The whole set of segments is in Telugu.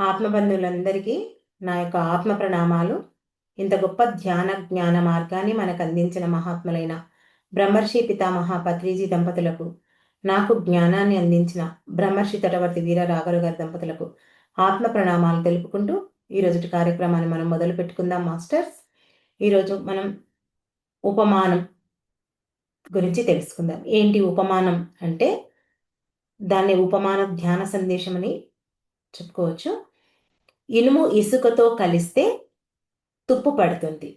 ఆత్మబంధువులందరికీ నా యొక్క ఆత్మ ప్రణామాలు. ఇంత గొప్ప ధ్యాన జ్ఞాన మార్గాన్ని మనకు అందించిన మహాత్ములైన బ్రహ్మర్షి పితామహ పత్రిజీ దంపతులకు నాకు జ్ఞానాన్ని అందించిన బ్రహ్మర్షి తటవర్తి వీర రాఘరు గారి దంపతులకు ఆత్మ ప్రణామాలు తెలుపుకుంటూ ఈరోజు కార్యక్రమాన్ని మనం మొదలు పెట్టుకుందాం మాస్టర్స్. ఈరోజు మనం ఉపమానం గురించి తెలుసుకుందాం. ఏంటి ఉపమానం అంటే దాన్ని ఉపమాన ధ్యాన సందేశం అని చెప్పుకోవచ్చు. ఇనుము ఇసుకతో కలిస్తే తుప్పు పడుతుంది.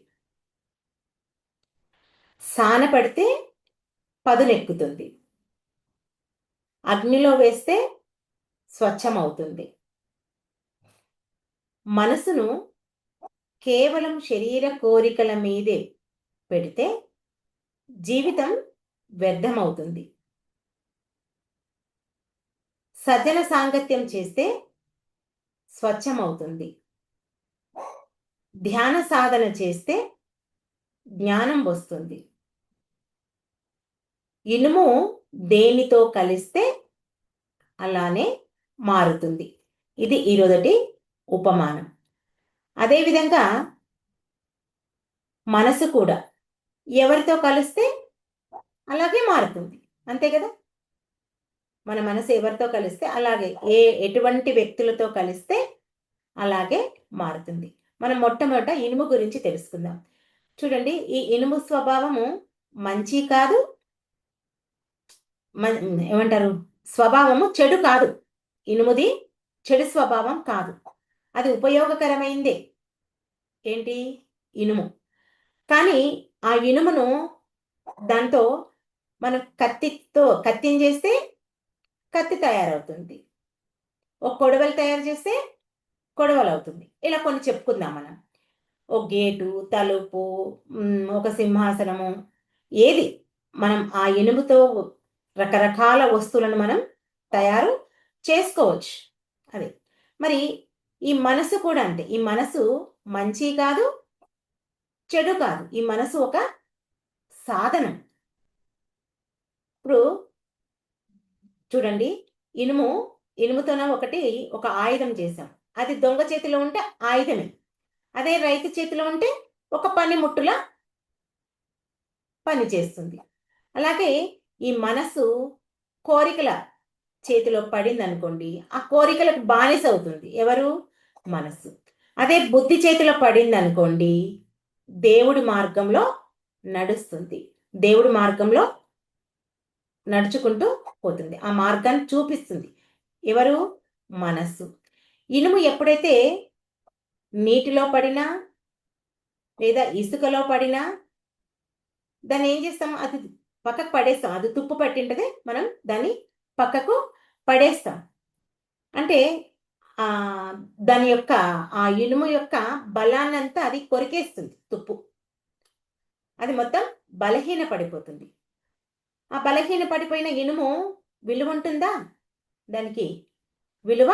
సాన పడితే పదునెక్కుతుంది. అగ్నిలో వేస్తే స్వచ్ఛమవుతుంది. మనసును కేవలం శరీర కోరికల మీదే పెడితే జీవితం వ్యర్థమవుతుంది. సజ్జన సాంగత్యం చేస్తే స్వచ్ఛమవుతుంది. ధ్యాన సాధన చేస్తే జ్ఞానం వస్తుంది. ఇనుము దేనితో కలిస్తే అలానే మారుతుంది. ఇది ఈరోజటి ఉపమానం. అదేవిధంగా మనసు కూడా ఎవరితో కలిస్తే అలాగే మారుతుంది. అంతే కదా? మన మనసు ఎవరితో కలిస్తే అలాగే ఏ ఎటువంటి వ్యక్తులతో కలిస్తే అలాగే మారుతుంది. మనం మొట్టమొదట ఇనుము గురించి తెలుసుకుందాం. చూడండి ఈ ఇనుము స్వభావము మంచి కాదు ఏమంటారు? స్వభావము చెడు కాదు. ఇనుముది చెడు స్వభావం కాదు. అది ఉపయోగకరమైందే. ఏంటి? ఇనుము. కానీ ఆ ఇనుమును దాంతో మనం కత్తితో కత్తిని చేస్తే కత్తి తయారవుతుంది. ఒక కొడవలు తయారు చేస్తే కొడవలు అవుతుంది ఇలా కొన్ని చెప్పుకుందాం మనం. ఒక గేటు తలుపు ఒక సింహాసనము ఏది? మనం ఆ ఇనుముతో రకరకాల వస్తువులను మనం తయారు చేసుకోవచ్చు. అది. మరి ఈ మనసు కూడా అంతే. ఈ మనసు మంచి కాదు చెడు కాదు. ఈ మనసు ఒక సాధనం. ఇప్పుడు చూడండి. ఇనుము ఇనుముతోన ఒకటి ఒక ఆయుధం చేశాం. అది దొంగ చేతిలో ఉంటే ఆయుధమే. అదే రైతు చేతిలో ఉంటే ఒక పనిముట్టుల పని చేస్తుంది. అలాగే ఈ మనసు కోరికల చేతిలో పడింది అనుకోండి ఆ కోరికలకు బానిస అవుతుంది. ఎవరు? మనస్సు. అదే బుద్ధి చేతిలో పడింది అనుకోండి దేవుడి మార్గంలో నడుస్తుంది. దేవుడి మార్గంలో నడుచుకుంటూ పోతుంది. ఆ మార్గాన్ని చూపిస్తుంది. ఎవరు? మనస్సు. ఇనుము ఎప్పుడైతే నీటిలో పడినా లేదా ఇసుకలో పడినా దాన్ని ఏం చేస్తాం? అది పక్కకు పడేస్తాం. అది తుప్పు పట్టింటదే. మనం దాన్ని పక్కకు పడేస్తాం. అంటే దాని యొక్క ఆ ఇనుము యొక్క బలాన్నంతా అది కొరికేస్తుంది తుప్పు. అది మొత్తం బలహీన పడిపోతుంది ఆ బలహీన పడిపోయిన ఇనుము విలువ ఉంటుందా? దానికి విలువ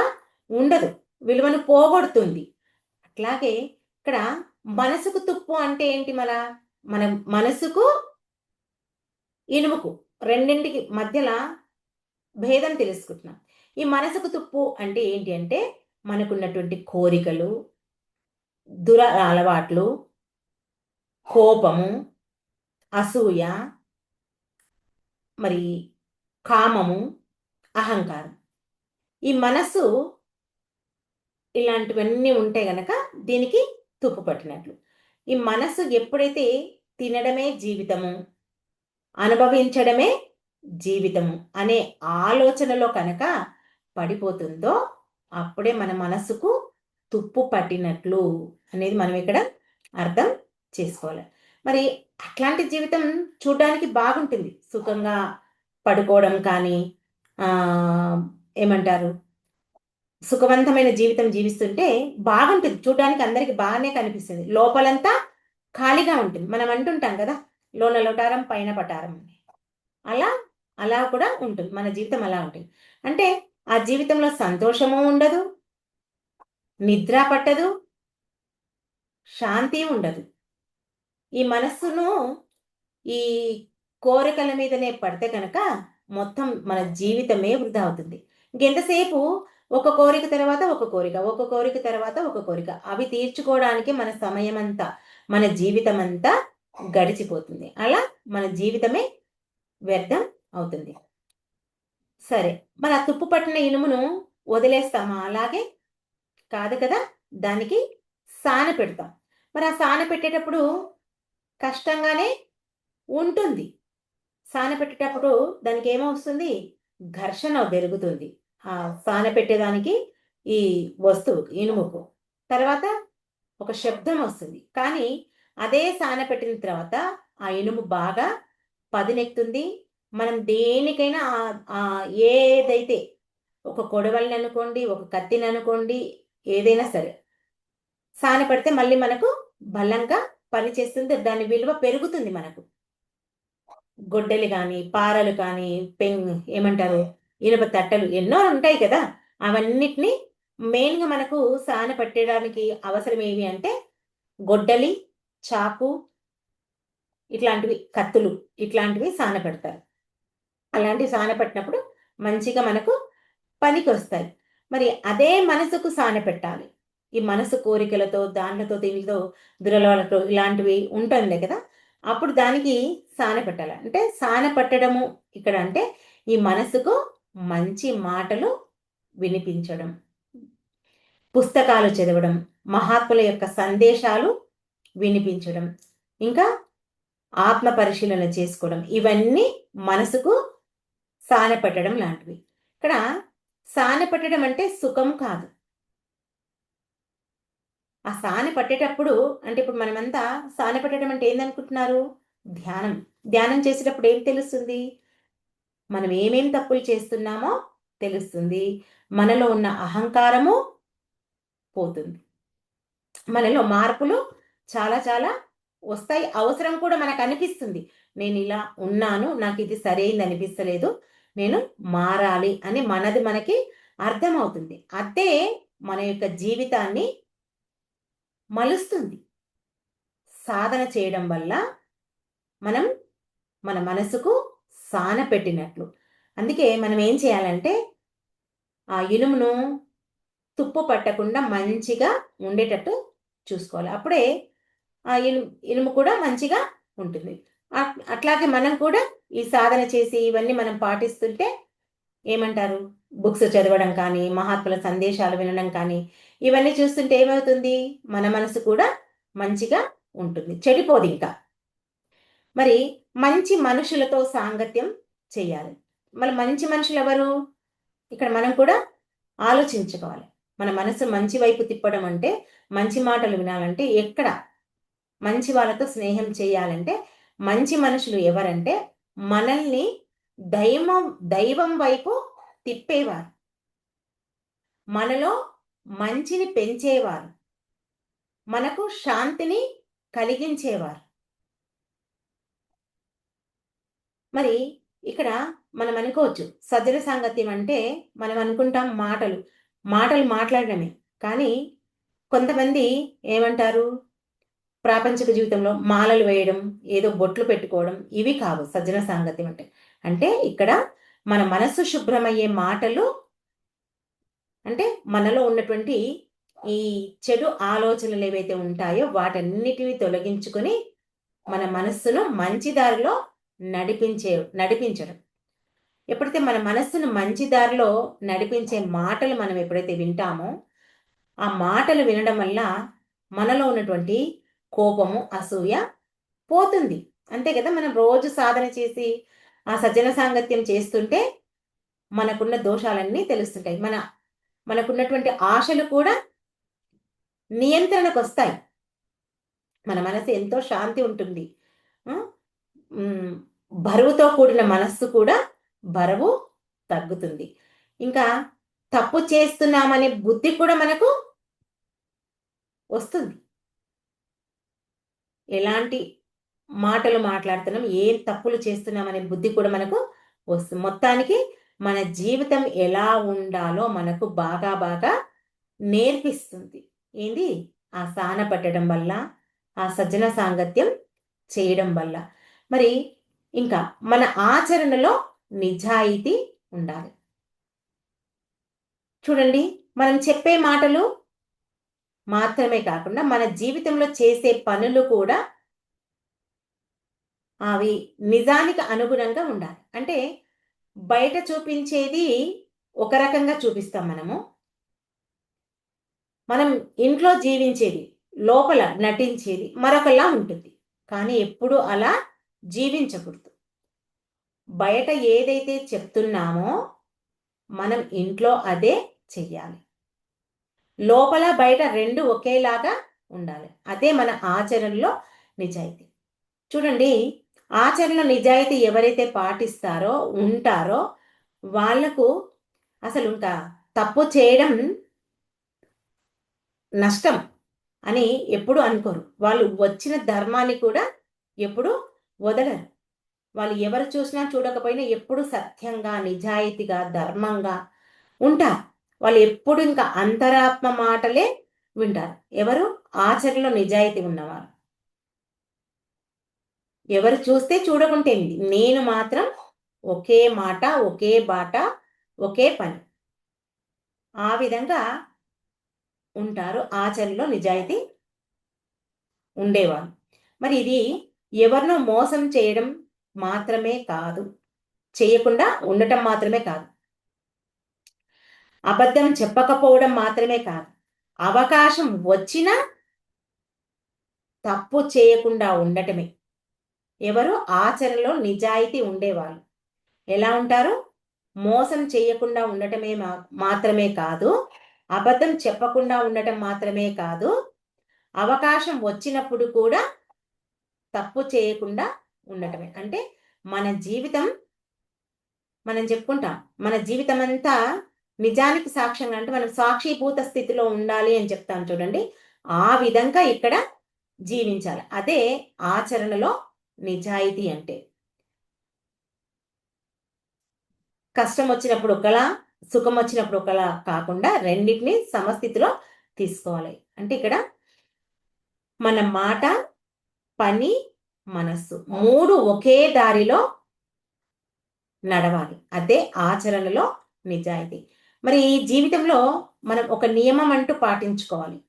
ఉండదు. విలువను పోగొడుతుంది. అట్లాగే ఇక్కడ మనసుకు తుప్పు అంటే ఏంటి మన మన మనసుకు ఇనుముకు. రెండింటికి మధ్యలో భేదం తెలుసుకుంటున్నాం. ఈ మనసుకు తుప్పు అంటే ఏంటి అంటే మనకున్నటువంటి కోరికలు దుర అలవాట్లు కోపము అసూయ మరి కామము అహంకారం. ఈ మనస్సు ఇలాంటివన్నీ ఉంటే గనక దీనికి తుప్పు పట్టినట్లు. ఈ మనస్సు ఎప్పుడైతే తినడమే జీవితము అనుభవించడమే జీవితము అనే ఆలోచనలో కనుక పడిపోతుందో అప్పుడే మన మనసుకు తుప్పు పట్టినట్లు అనేది మనం ఇక్కడ అర్థం చేసుకోవాలి. మరి అట్లాంటి జీవితం చూడడానికి బాగుంటుంది. సుఖంగా పడుకోవడం కానీ ఏమంటారు? సుఖవంతమైన జీవితం జీవిస్తుంటే బాగుంటుంది. చూడడానికి అందరికి బాగానే కనిపిస్తుంది. లోపలంతా ఖాళీగా ఉంటుంది. మనం అంటుంటాం కదా లోన లోటారం పైన పటారం అలా అలా కూడా ఉంటుంది. మన జీవితం అలా ఉంటుంది. అంటే ఆ జీవితంలో సంతోషము ఉండదు నిద్ర పట్టదు శాంతి ఉండదు. ఈ మనస్సును ఈ కోరికల మీదనే పడితే కనుక మొత్తం మన జీవితమే వృధా అవుతుంది. ఇంకెంతసేపు ఒక కోరిక తర్వాత ఒక కోరిక ఒక కోరిక తర్వాత ఒక కోరిక అవి తీర్చుకోవడానికి మన సమయం అంతా మన జీవితం అంతా గడిచిపోతుంది. అలా మన జీవితమే వ్యర్థం అవుతుంది. సరే మన తుప్పు పట్టిన ఇనుమును వదిలేస్తామా? అలాగే కాదు కదా దానికి సాన పెడతాం. మరి ఆ సాన పెట్టేటప్పుడు కష్టంగానే ఉంటుంది. సాన పెట్టేటప్పుడు దానికి ఏమవుతుంది ఘర్షణ పెరుగుతుంది. ఆ సాన పెట్టేదానికి ఈ వస్తువు ఇనుముకు. తర్వాత ఒక శబ్దం వస్తుంది. కానీ అదే సాన పెట్టిన తర్వాత ఆ ఇనుము బాగా పదునెక్కుతుంది. మనం దేనికైనా ఏదైతే ఒక కొడవల్ని అనుకోండి ఒక కత్తిని అనుకోండి ఏదైనా సరే సాన పెడితే మళ్ళీ మనకు బలంగా పనిచేస్తుంది దాని విలువ పెరుగుతుంది మనకు. గొడ్డలి కానీ పారలు కానీ పెంగ్ ఏమంటారు ఇనుప తట్టలు ఎన్నో ఉంటాయి కదా. అవన్నిటిని మెయిన్గా మనకు సాన పెట్టడానికి అవసరం ఏవి అంటే గొడ్డలి చాకు ఇట్లాంటివి కత్తులు ఇట్లాంటివి సాన పెడతారు. అలాంటివి సాన పెట్టినప్పుడు మంచిగా మనకు పనికి వస్తాయి మరి అదే మనసుకు సాన పెట్టాలి. ఈ మనసు కోరికలతో దాంట్లతో దీనితో దురలవాళ్ళతో ఇలాంటివి ఉంటుంది కదా. అప్పుడు దానికి సాన పెట్టాలి. అంటే సాన పట్టడము ఇక్కడ అంటే ఈ మనసుకు మంచి మాటలు వినిపించడం పుస్తకాలు చదవడం మహాత్ముల యొక్క సందేశాలు వినిపించడం ఇంకా ఆత్మ పరిశీలన చేసుకోవడం. ఇవన్నీ మనసుకు సాన పెట్టడం లాంటివి. ఇక్కడ సాన పెట్టడం అంటే సుఖం కాదు. ఆ సాని పట్టేటప్పుడు అంటే ఇప్పుడు మనమంతా సాని పట్టడం అంటే ఏందనుకుంటున్నారు? ధ్యానం. ధ్యానం చేసేటప్పుడు ఏం తెలుస్తుంది? మనం ఏమేం తప్పులు చేస్తున్నామో తెలుస్తుంది. మనలో ఉన్న అహంకారము పోతుంది. మనలో మార్పులు చాలా చాలా వస్తాయి. అవసరం కూడా మనకు అనిపిస్తుంది. నేను ఇలా ఉన్నాను నాకు ఇది సరైంది అనిపిస్తలేదు నేను మారాలి అని మనది మనకి అర్థమవుతుంది. అదే మన యొక్క జీవితాన్ని మలుస్తుంది. సాధన చేయడం వల్ల మనం మన మనసుకు సాన పెట్టినట్లు. అందుకే మనం ఏం చేయాలంటే ఆ ఇనుమును తుప్పు పట్టకుండా మంచిగా ఉండేటట్టు చూసుకోవాలి. అప్పుడే ఆ ఇనుము ఇనుము కూడా మంచిగా ఉంటుంది. అట్లాగే మనం కూడా ఈ సాధన చేసి ఇవన్నీ మనం పాటిస్తుంటే ఏమంటారు? బుక్స్ చదవడం కానీ మహాత్ముల సందేశాలు వినడం కానీ ఇవన్నీ చూస్తుంటే ఏమవుతుంది? మన మనసు కూడా మంచిగా ఉంటుంది. చెడిపోదు ఇంకా. మరి మంచి మనుషులతో సాంగత్యం చేయాలి. మరి మంచి మనుషులు ఎవరు? ఇక్కడ మనం కూడా ఆలోచించుకోవాలి. మన మనసు మంచి వైపు తిప్పడం అంటే మంచి మాటలు వినాలంటే ఎక్కడ మంచి వాళ్ళతో స్నేహం చేయాలంటే మంచి మనుషులు ఎవరంటే మనల్ని దైవం దైవం వైపు తిప్పేవారు. మనలో మంచిని పెంచేవారు. మనకు శాంతిని కలిగించేవారు. మరి ఇక్కడ మనం అనుకోవచ్చు సజ్జన సాంగత్యం అంటే మనం అనుకుంటాం మాటలు. మాటలు మాట్లాడడమే. కానీ కొంతమంది ఏమంటారు? ప్రాపంచిక జీవితంలో మాలలు వేయడం ఏదో బొట్లు పెట్టుకోవడం ఇవి కావు సజ్జన సాంగత్యం అంటే. అంటే ఇక్కడ మన మనస్సు శుభ్రమయ్యే మాటలు అంటే మనలో ఉన్నటువంటి ఈ చెడు ఆలోచనలు ఏవైతే ఉంటాయో వాటన్నిటిని తొలగించుకొని మన మనస్సును మంచి దారిలో నడిపించే నడిపించడం. ఎప్పుడైతే మన మనస్సును మంచి దారిలో నడిపించే మాటలు మనం ఎప్పుడైతే వింటామో ఆ మాటలు వినడం వల్ల మనలో ఉన్నటువంటి కోపము అసూయ పోతుంది. అంతే కదా మనం రోజు సాధన చేసి ఆ సజ్జన సాంగత్యం చేస్తుంటే మనకున్న దోషాలన్నీ తెలుస్తుంటాయి. మన మనకున్నటువంటి ఆశలు కూడా నియంత్రణకు వస్తాయి మన మనసు ఎంతో శాంతి ఉంటుంది. బరువుతో కూడిన మనస్సు కూడా బరువు తగ్గుతుంది. ఇంకా తప్పు చేస్తున్నామనే బుద్ధి కూడా మనకు వస్తుంది. ఎలాంటి మాటలు మాట్లాడుతున్నాం ఏం తప్పులు చేస్తున్నామనే బుద్ధి కూడా మనకు వస్తుంది. మొత్తానికి మన జీవితం ఎలా ఉండాలో మనకు బాగా బాగా నేర్పిస్తుంది. ఏంది? ఆ సాన పట్టడం వల్ల ఆ సజ్జన సాంగత్యం చేయడం వల్ల. మరి ఇంకా మన ఆచరణలో నిజాయితీ ఉండాలి. చూడండి మనం చెప్పే మాటలు మాత్రమే కాకుండా మన జీవితంలో చేసే పనులు కూడా అవి నిజానికి అనుగుణంగా ఉండాలి. అంటే బయట చూపించేది ఒక రకంగా చూపిస్తాం మనము. మనం ఇంట్లో జీవించేది లోపల నటించేది మరొకలా ఉంటుంది. కానీ ఎప్పుడు అలా జీవించకూడదు. బయట ఏదైతే చెప్తున్నామో మనం ఇంట్లో అదే చెయ్యాలి. లోపల బయట రెండు ఒకేలాగా ఉండాలి. అదే మన ఆచరణలో నిజాయితీ. చూడండి ఆచరణ నిజాయితీ ఎవరైతే పాటిస్తారో ఉంటారో వాళ్ళకు అసలు ఇంకా తప్పు చేయడం నష్టం అని ఎప్పుడు అనుకోరు. వాళ్ళు వచ్చిన ధర్మాన్ని కూడా ఎప్పుడు వదలరు. వాళ్ళు ఎవరు చూసినా చూడకపోయినా ఎప్పుడు సత్యంగా నిజాయితీగా ధర్మంగా ఉంటారు. వాళ్ళు ఎప్పుడు ఇంకా అంతరాత్మ మాటలే వింటారు. ఎవరు? ఆచరణలో నిజాయితీ ఉన్నవారు. ఎవరు చూస్తే చూడకుంటే నేను మాత్రం ఒకే మాట ఒకే బాట ఒకే పని. ఆ విధంగా ఉంటారు ఆచరణలో నిజాయితీ ఉండేవారు మరి ఇది ఎవరినో మోసం చేయడం మాత్రమే కాదు చేయకుండా ఉండటం మాత్రమే కాదు. అబద్ధం చెప్పకపోవడం మాత్రమే కాదు. అవకాశం వచ్చినా తప్పు చేయకుండా ఉండటమే. ఎవరు ఆచరణలో నిజాయితీ ఉండేవాళ్ళు. ఎలా ఉంటారు? మోసం చేయకుండా ఉండటమే మాత్రమే కాదు అబద్ధం చెప్పకుండా ఉండటం మాత్రమే కాదు అవకాశం వచ్చినప్పుడు కూడా తప్పు చేయకుండా ఉండటమే. అంటే మన జీవితం మనం చెప్పుకుంటాం మన జీవితం అంతా నిజానికి సాక్ష్యంగా అంటే మనం సాక్షిభూత స్థితిలో ఉండాలి అని చెప్తాం చూడండి. ఆ విధంగా ఇక్కడ జీవించాలి. అదే ఆచరణలో నిజాయితీ అంటే. కష్టం వచ్చినప్పుడు ఒకలా సుఖం వచ్చినప్పుడు ఒకలా కాకుండా రెండింటిని సమస్థితిలో తీసుకోవాలి. అంటే ఇక్కడ మన మాట పని మనస్సు మూడు ఒకే దారిలో నడవాలి. అదే ఆచరణలో నిజాయితీ. మరి ఈ జీవితంలో మనం ఒక నియమం అంటూ పాటించుకోవాలి.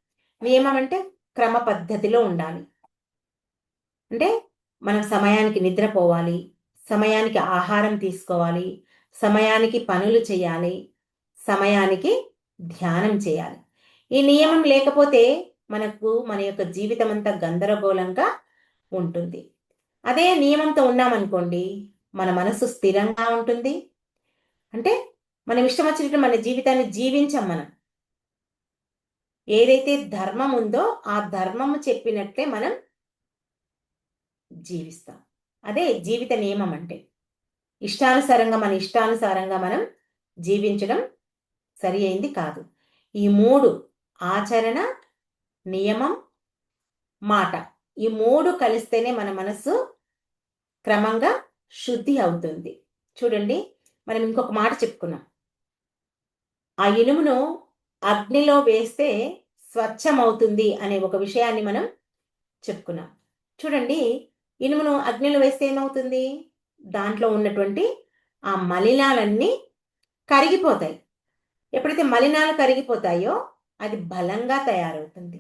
నియమం అంటే క్రమ పద్ధతిలో ఉండాలి. అంటే మనం సమయానికి నిద్రపోవాలి సమయానికి ఆహారం తీసుకోవాలి సమయానికి పనులు చేయాలి సమయానికి ధ్యానం చేయాలి. ఈ నియమం లేకపోతే మనకు మన యొక్క జీవితం అంతా గందరగోళంగా ఉంటుంది. అదే నియమంతో ఉన్నామనుకోండి మన మనసు స్థిరంగా ఉంటుంది. అంటే మనం ఇష్టం వచ్చినట్టు మన జీవితాన్ని జీవించాం మనం. ఏదైతే ధర్మం ఉందో ఆ ధర్మము చెప్పినట్లే మనం జీవిస్తాం. అదే జీవిత నియమం అంటే ఇష్టానుసారంగా మన ఇష్టానుసారంగా మనం జీవించడం సరి అయింది కాదు. ఈ మూడు ఆచరణ నియమం మాట ఈ మూడు కలిస్తేనే మన మనస్సు క్రమంగా శుద్ధి అవుతుంది. చూడండి మనం ఇంకొక మాట చెప్పుకున్నాం. ఆ ఇనుమును అగ్నిలో వేస్తే స్వచ్ఛమవుతుంది అనే ఒక విషయాన్ని మనం చెప్పుకున్నాం. చూడండి ఇనుమును అగ్నిలో వేస్తే ఏమవుతుంది? దాంట్లో ఉన్నటువంటి ఆ మలినాలన్నీ కరిగిపోతాయి. ఎప్పుడైతే మలినాలు కరిగిపోతాయో అది బలంగా తయారవుతుంది.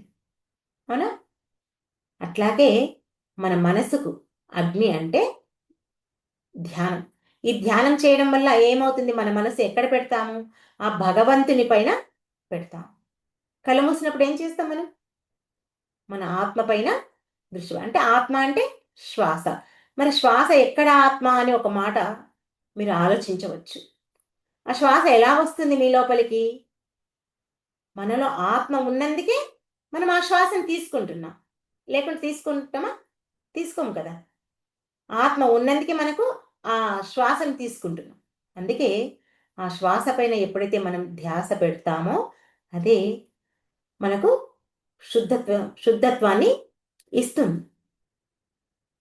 అవునా? అట్లాగే మన మనసుకు అగ్ని అంటే ధ్యానం. ఈ ధ్యానం చేయడం వల్ల ఏమవుతుంది? మన మనసు ఎక్కడ పెడతాము? ఆ భగవంతుని పైన పెడతాం. కళ్ళు మూసినప్పుడు ఏం చేస్తాం మనం? మన ఆత్మ పైన దృష్టి అంటే ఆత్మ అంటే శ్వాస. మరి శ్వాస ఎక్కడ ఆత్మ అని ఒక మాట మీరు ఆలోచించవచ్చు. ఆ శ్వాస ఎలా వస్తుంది మీ లోపలికి? మనలో ఆత్మ ఉన్నందుకే మనం ఆ శ్వాసను తీసుకుంటున్నాం. లేకుంటే తీసుకుంటామా? తీసుకోము కదా. ఆత్మ ఉన్నందుకే మనకు ఆ శ్వాసను తీసుకుంటున్నాం. అందుకే ఆ శ్వాస పైన ఎప్పుడైతే మనం ధ్యాస పెడతామో అదే మనకు శుద్ధత్వ శుద్ధత్వాన్ని ఇస్తుంది.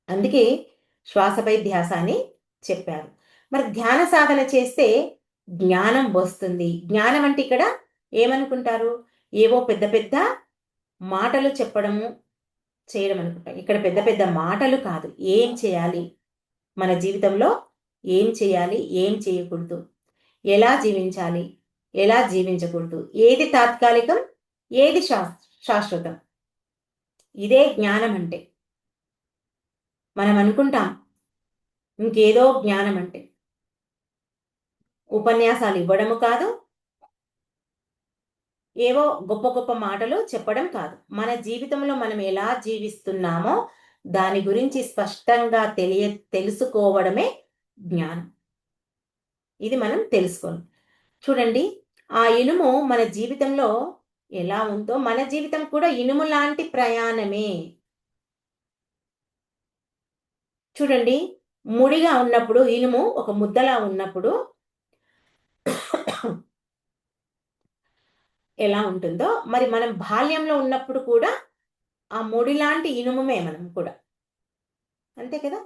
అందుకే శ్వాసపై ధ్యాస అని చెప్పారు. మరి ధ్యాన సాధన చేస్తే జ్ఞానం వస్తుంది. జ్ఞానం అంటే ఇక్కడ ఏమనుకుంటారు? ఏవో పెద్ద పెద్ద మాటలు చెప్పడము చేయడం అనుకుంటాం. ఇక్కడ పెద్ద పెద్ద మాటలు కాదు. ఏం చేయాలి? మన జీవితంలో ఏం చేయాలి? ఏం చేయకూడదు? ఎలా జీవించాలి? ఎలా జీవించకూడదు? ఏది తాత్కాలికం? ఏది శాశ్వతం? ఇదే జ్ఞానం అంటే. మనం అనుకుంటాం ఇంకేదో జ్ఞానం అంటే. ఉపన్యాసాలు ఇవ్వడము కాదు ఏవో గొప్ప గొప్ప మాటలు చెప్పడం కాదు. మన జీవితంలో మనం ఎలా జీవిస్తున్నామో దాని గురించి స్పష్టంగా తెలియ తెలుసుకోవడమే జ్ఞానం. ఇది మనం తెలుసుకోవాలి. చూడండి ఆ ఇనుము మన జీవితంలో ఎలా ఉందో మన జీవితం కూడా ఇనుము లాంటి ప్రయాణమే. చూడండి ముడిగా ఉన్నప్పుడు ఇనుము ఒక ముద్దలా ఉన్నప్పుడు ఎలా ఉంటుందో మరి మనం బాల్యంలో ఉన్నప్పుడు కూడా ఆ ముడి లాంటి ఇనుముమే మనం కూడా. అంతే కదా?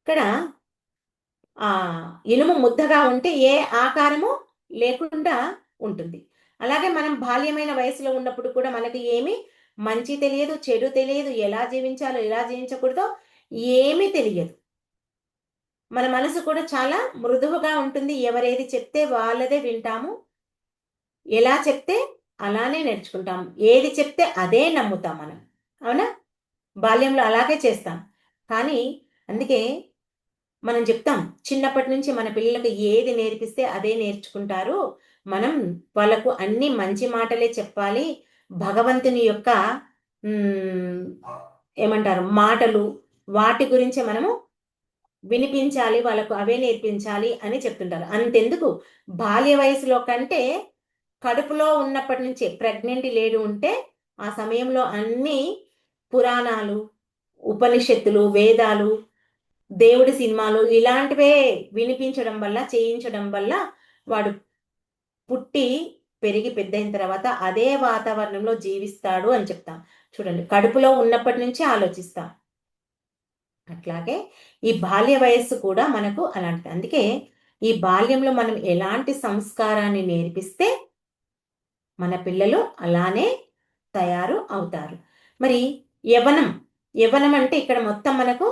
ఇక్కడ ఆ ఇనుము ముద్దగా ఉంటే ఏ ఆకారము లేకుండా ఉంటుంది. అలాగే మనం బాల్యమైన వయసులో ఉన్నప్పుడు కూడా మనకి ఏమి మంచి తెలియదు చెడు తెలియదు ఎలా జీవించాలో ఎలా జీవించకూడదో ఏమీ తెలియదు. మన మనసు కూడా చాలా మృదువుగా ఉంటుంది. ఎవరేది చెప్తే వాళ్ళదే వింటాము. ఎలా చెప్తే అలానే నేర్చుకుంటాం ఏది చెప్తే అదే నమ్ముతాం మనం. అవునా? బాల్యంలో అలాగే చేస్తాం. కానీ అందుకే మనం చెప్తాం చిన్నప్పటి నుంచి మన పిల్లలకు ఏది నేర్పిస్తే అదే నేర్చుకుంటారు. మనం వాళ్ళకు అన్ని మంచి మాటలే చెప్పాలి. భగవంతుని యొక్క ఏమంటారు మాటలు వాటి గురించి మనము వినిపించాలి వాళ్ళకు అవే నేర్పించాలి అని చెప్తుంటారు. అంతెందుకు? బాల్య వయసులో కంటే కడుపులో ఉన్నప్పటి నుంచి ప్రెగ్నెంట్ లేడు ఉంటే ఆ సమయంలో అన్ని పురాణాలు ఉపనిషత్తులు వేదాలు దేవుడి సినిమాలు ఇలాంటివే వినిపించడం వల్ల చేయించడం వల్ల వాడు పుట్టి పెరిగి పెద్దయిన తర్వాత అదే వాతావరణంలో జీవిస్తాడు అని చెప్తాం. చూడండి కడుపులో ఉన్నప్పటి నుంచి ఆలోచిస్తాం. అట్లాగే ఈ బాల్య వయస్సు కూడా మనకు అలాంటిది. అందుకే ఈ బాల్యంలో మనం ఎలాంటి సంస్కారాన్ని నేర్పిస్తే మన పిల్లలు అలానే తయారు అవుతారు. మరి యవనం యవనం అంటే ఇక్కడ మొత్తం మనకు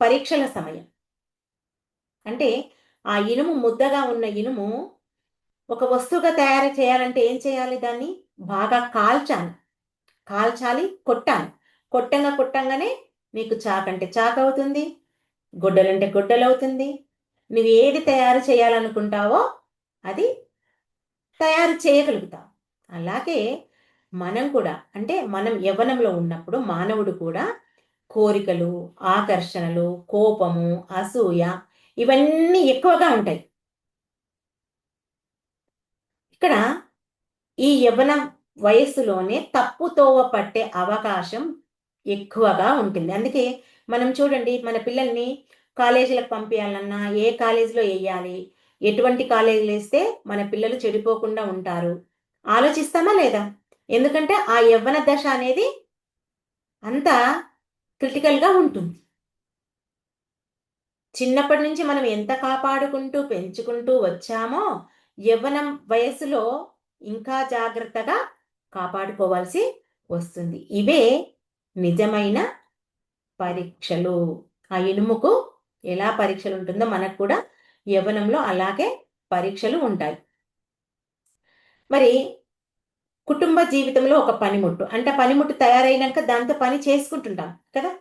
పరీక్షల సమయం. అంటే ఆ ఇనుము ముద్దగా ఉన్న ఇనుము ఒక వస్తువుగా తయారు చేయాలంటే ఏం చేయాలి దాన్ని? బాగా కాల్చాలి. కాల్చాలి కొట్టాలి. కొట్టంగా కొట్టంగానే నీకు చాకంటే చాక్ అవుతుంది గుడ్డలంటే గొడ్డలు అవుతుంది. నువ్వు ఏది తయారు చేయాలనుకుంటావో అది తయారు చేయగలుగుతావు. అలాగే మనం కూడా అంటే మనం యవ్వనంలో ఉన్నప్పుడు మానవుడు కూడా కోరికలు ఆకర్షణలు కోపము అసూయ ఇవన్నీ ఎక్కువగా ఉంటాయి. ఇక్కడ ఈ యవ్వన వయస్సులోనే తప్పుతోవ పట్టే అవకాశం ఎక్కువగా ఉంటుంది. అందుకే మనం చూడండి మన పిల్లల్ని కాలేజీలకు పంపించాలన్నా ఏ కాలేజీలో వేయాలి ఎటువంటి కాలేజీలు వేస్తే మన పిల్లలు చెడిపోకుండా ఉంటారు? ఆలోచిస్తామా లేదా? ఎందుకంటే ఆ యవ్వన దశ అనేది అంత క్రిటికల్గా ఉంటుంది. చిన్నప్పటి నుంచి మనం ఎంత కాపాడుకుంటూ పెంచుకుంటూ వచ్చామో యవ్వనం వయసులో ఇంకా జాగ్రత్తగా కాపాడుకోవాల్సి వస్తుంది. ఇవే నిజమైన పరీక్షలు. ఆ ఇనుముకు ఎలా పరీక్షలు ఉంటుందో మనకు కూడా యవ్వనంలో అలాగే పరీక్షలు ఉంటాయి. మరి కుటుంబ జీవితంలో ఒక పనిముట్టు. అంటే పనిముట్టు తయారైనాక దాంతో పని చేసుకుంటుంటాం కదా?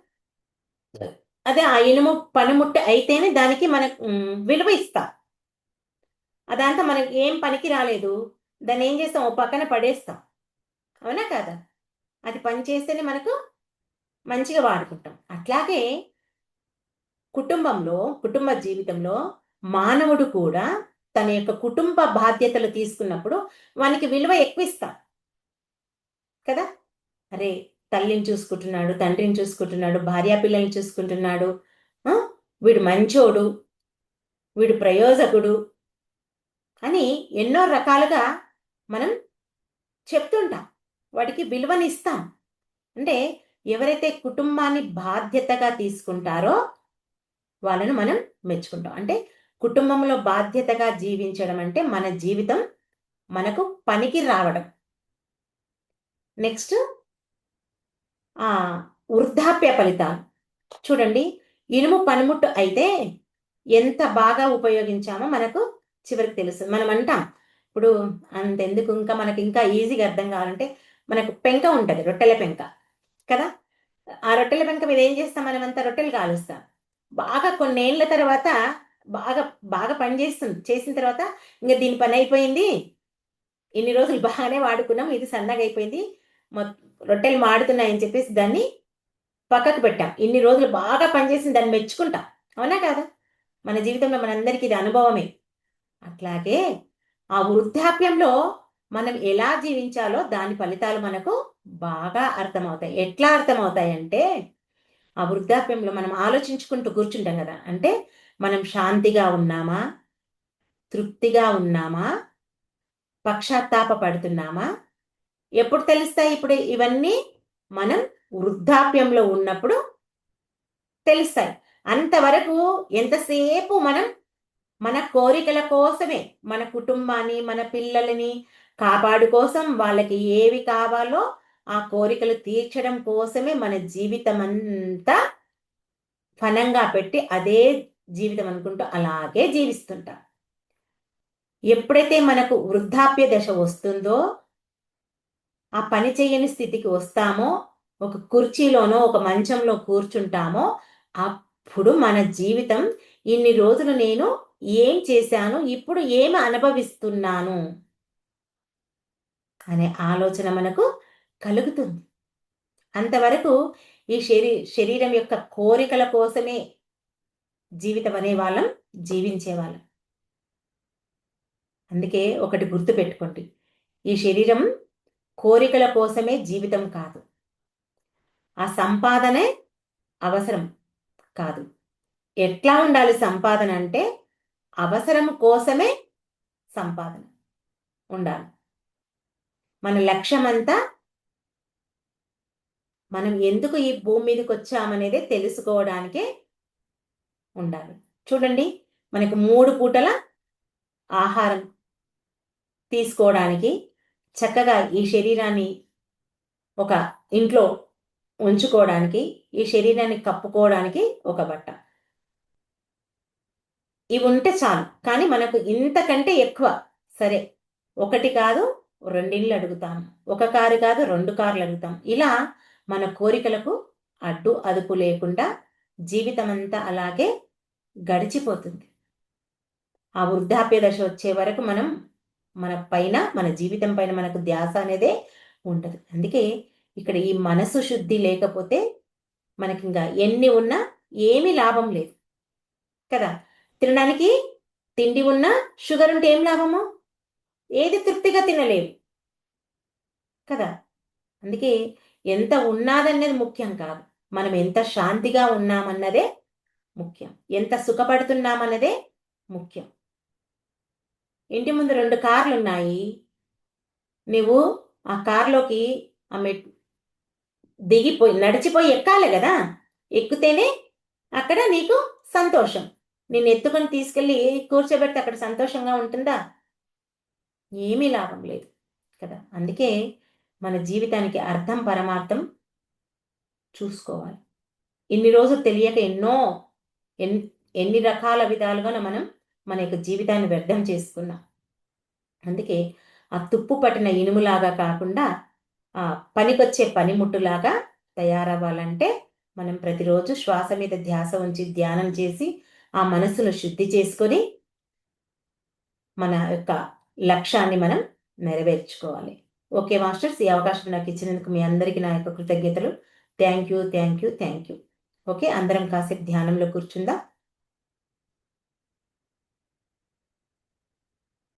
అదే ఆ ఇనుము పనిముట్టు అయితేనే దానికి మనకు విలువ ఇస్తాం. అదంతా మనకి ఏం పనికి రాలేదు. దాన్ని ఏం చేస్తాం? ఓ పక్కన పడేస్తాం. అవునా కదా? అది పని చేస్తేనే మనకు మంచిగా వాడుకుంటాం. అట్లాగే కుటుంబంలో కుటుంబ జీవితంలో మానవుడు కూడా తన యొక్క కుటుంబ బాధ్యతలు తీసుకున్నప్పుడు వానికి విలువ ఎక్కువ ఇస్తాం కదా? అరే తల్లిని చూసుకుంటున్నాడు తండ్రిని చూసుకుంటున్నాడు భార్యా పిల్లల్ని చూసుకుంటున్నాడు వీడు మంచోడు వీడు ప్రయోజకుడు అని ఎన్నో రకాలుగా మనం చెప్తుంటాం. వాటికి విలువనిస్తాం. అంటే ఎవరైతే కుటుంబాన్ని బాధ్యతగా తీసుకుంటారో వాళ్ళను మనం మెచ్చుకుంటాం. అంటే కుటుంబంలో బాధ్యతగా జీవించడం అంటే మన జీవితం మనకు పనికి రావడం. నెక్స్ట్ వృద్ధాప్య ఫలితాలు. చూడండి ఇనుము పనిముట్టు అయితే ఎంత బాగా ఉపయోగించామో మనకు చివరికి తెలుస్తుంది. మనం అంటాం ఇప్పుడు అంతెందుకు? ఇంకా మనకి ఇంకా ఈజీగా అర్థం కావాలంటే మనకు పెంక ఉంటుంది రొట్టెల పెంక. కదా? ఆ రొట్టెల పెంక మీద ఏం చేస్తాం మనం అంతా రొట్టెలు కాలుస్తాం. బాగా కొన్నేళ్ళ తర్వాత బాగా బాగా పని చేస్తుంది. చేసిన తర్వాత ఇంకా దీని పని అయిపోయింది. ఇన్ని రోజులు బాగానే వాడుకున్నాం. ఇది సన్నగా అయిపోయింది. రొట్టెలు మాడుతున్నాయని చెప్పేసి దాన్ని పక్కకు పెట్టాం. ఇన్ని రోజులు బాగా పనిచేసింది దాన్ని మెచ్చుకుంటాం. అవునా కాదా? మన జీవితంలో మనందరికీ ఇది అనుభవమే. అట్లాగే ఆ వృద్ధాప్యంలో మనం ఎలా జీవించాలో దాని ఫలితాలు మనకు బాగా అర్థమవుతాయి. ఎట్లా అర్థమవుతాయి అంటే ఆ వృద్ధాప్యంలో మనం ఆలోచించుకుంటూ కూర్చుంటాం కదా. అంటే మనం శాంతిగా ఉన్నామా? తృప్తిగా ఉన్నామా? పక్షాత్తాప పడుతున్నామా? ఎప్పుడు తెలుస్తాయి ఇప్పుడు ఇవన్నీ? మనం వృద్ధాప్యంలో ఉన్నప్పుడు తెలుస్తాయి. అంతవరకు ఎంతసేపు మనం మన కోరికల కోసమే మన కుటుంబాన్ని మన పిల్లలని కాపాడు కోసం వాళ్ళకి ఏవి కావాలో ఆ కోరికలు తీర్చడం కోసమే మన జీవితం అంతా ఫలంగా పెట్టి అదే జీవితం అనుకుంటూ అలాగే జీవిస్తుంటాం. ఎప్పుడైతే మనకు వృద్ధాప్య దశ వస్తుందో ఆ పని చేయని స్థితికి వస్తామో ఒక కుర్చీలోనో ఒక మంచంలో కూర్చుంటామో అప్పుడు మన జీవితం ఇన్ని రోజులు నేను ఏం చేశాను? ఇప్పుడు ఏమి అనుభవిస్తున్నాను? అనే ఆలోచన మనకు కలుగుతుంది. అంతవరకు ఈ శరీ శరీరం యొక్క కోరికల కోసమే జీవితం అనే వాళ్ళం జీవించేవాళ్ళం. అందుకే ఒకటి గుర్తు పెట్టుకోండి ఈ శరీరం కోరికల కోసమే జీవితం కాదు. ఆ సంపాదనే అవసరం కాదు. ఎట్లా ఉండాలి సంపాదన అంటే అవసరం కోసమే సంపాదన ఉండాలి. మన లక్ష్యం అంతా మనం ఎందుకు ఈ భూమి మీదకి వచ్చామనేది తెలుసుకోవడానికే ఉండాలి. చూడండి మనకు మూడు పూటల ఆహారం తీసుకోవడానికి చక్కగా ఈ శరీరాన్ని ఒక ఇంట్లో ఉంచుకోవడానికి ఈ శరీరాన్ని కప్పుకోవడానికి ఒక బట్ట. ఇవి ఉంటే చాలు. కానీ మనకు ఇంతకంటే ఎక్కువ. సరే ఒకటి కాదు రెండిళ్ళు అడుగుతాం ఒక కారు కాదు రెండు కార్లు అడుగుతాం. ఇలా మన కోరికలకు అడ్డు అదుపు లేకుండా జీవితం అంతా అలాగే గడిచిపోతుంది. ఆ వృద్ధాప్య దశ వచ్చే వరకు మనం మన పైన మన జీవితం పైన మనకు ధ్యాస అనేదే ఉండదు. అందుకే ఇక్కడ ఈ మనసు శుద్ధి లేకపోతే మనకి ఇంకా ఎన్ని ఉన్నా ఏమీ లాభం లేదు. కదా? తినడానికి తిండి ఉన్నా షుగర్ ఉంటే ఏం లాభము? ఏది తృప్తిగా తినలేవు. కదా? అందుకే ఎంత ఉన్నాదన్నది ముఖ్యం కాదు. మనం ఎంత శాంతిగా ఉన్నామన్నదే ముఖ్యం. ఎంత సుఖపడుతున్నామన్నదే ముఖ్యం. ఇంటి ముందు రెండు కార్లు ఉన్నాయి నువ్వు ఆ కార్లోకి ఆ మెట్ దిగిపోయి నడిచిపోయి ఎక్కాలి కదా? ఎక్కితేనే అక్కడ నీకు సంతోషం. నేను ఎత్తుకొని తీసుకెళ్ళి కూర్చోబెడితే అక్కడ సంతోషంగా ఉంటుందా? ఏమీ లాభం లేదు కదా. అందుకే మన జీవితానికి అర్థం పరమార్థం చూసుకోవాలి. ఇన్ని రోజులు తెలియక ఎన్నో ఎన్ ఎన్ని రకాల విధాలుగా మనం మన యొక్క జీవితాన్ని వ్యర్థం చేసుకున్నాం. అందుకే ఆ తుప్పు పట్టిన ఇనుములాగా కాకుండా ఆ పనికొచ్చే పనిముట్టులాగా తయారవ్వాలంటే మనం ప్రతిరోజు శ్వాస మీద ధ్యాస ఉంచి ధ్యానం చేసి ఆ మనసును శుద్ధి చేసుకొని మన యొక్క లక్ష్యాన్ని మనం నెరవేర్చుకోవాలి. ఓకే మాస్టర్స్ ఈ అవకాశం నాకు ఇచ్చినందుకు మీ అందరికీ నా యొక్క కృతజ్ఞతలు. Thank you thank you thank you. Okay అందరం కాసేపు ధ్యానంలో కూర్చుందా.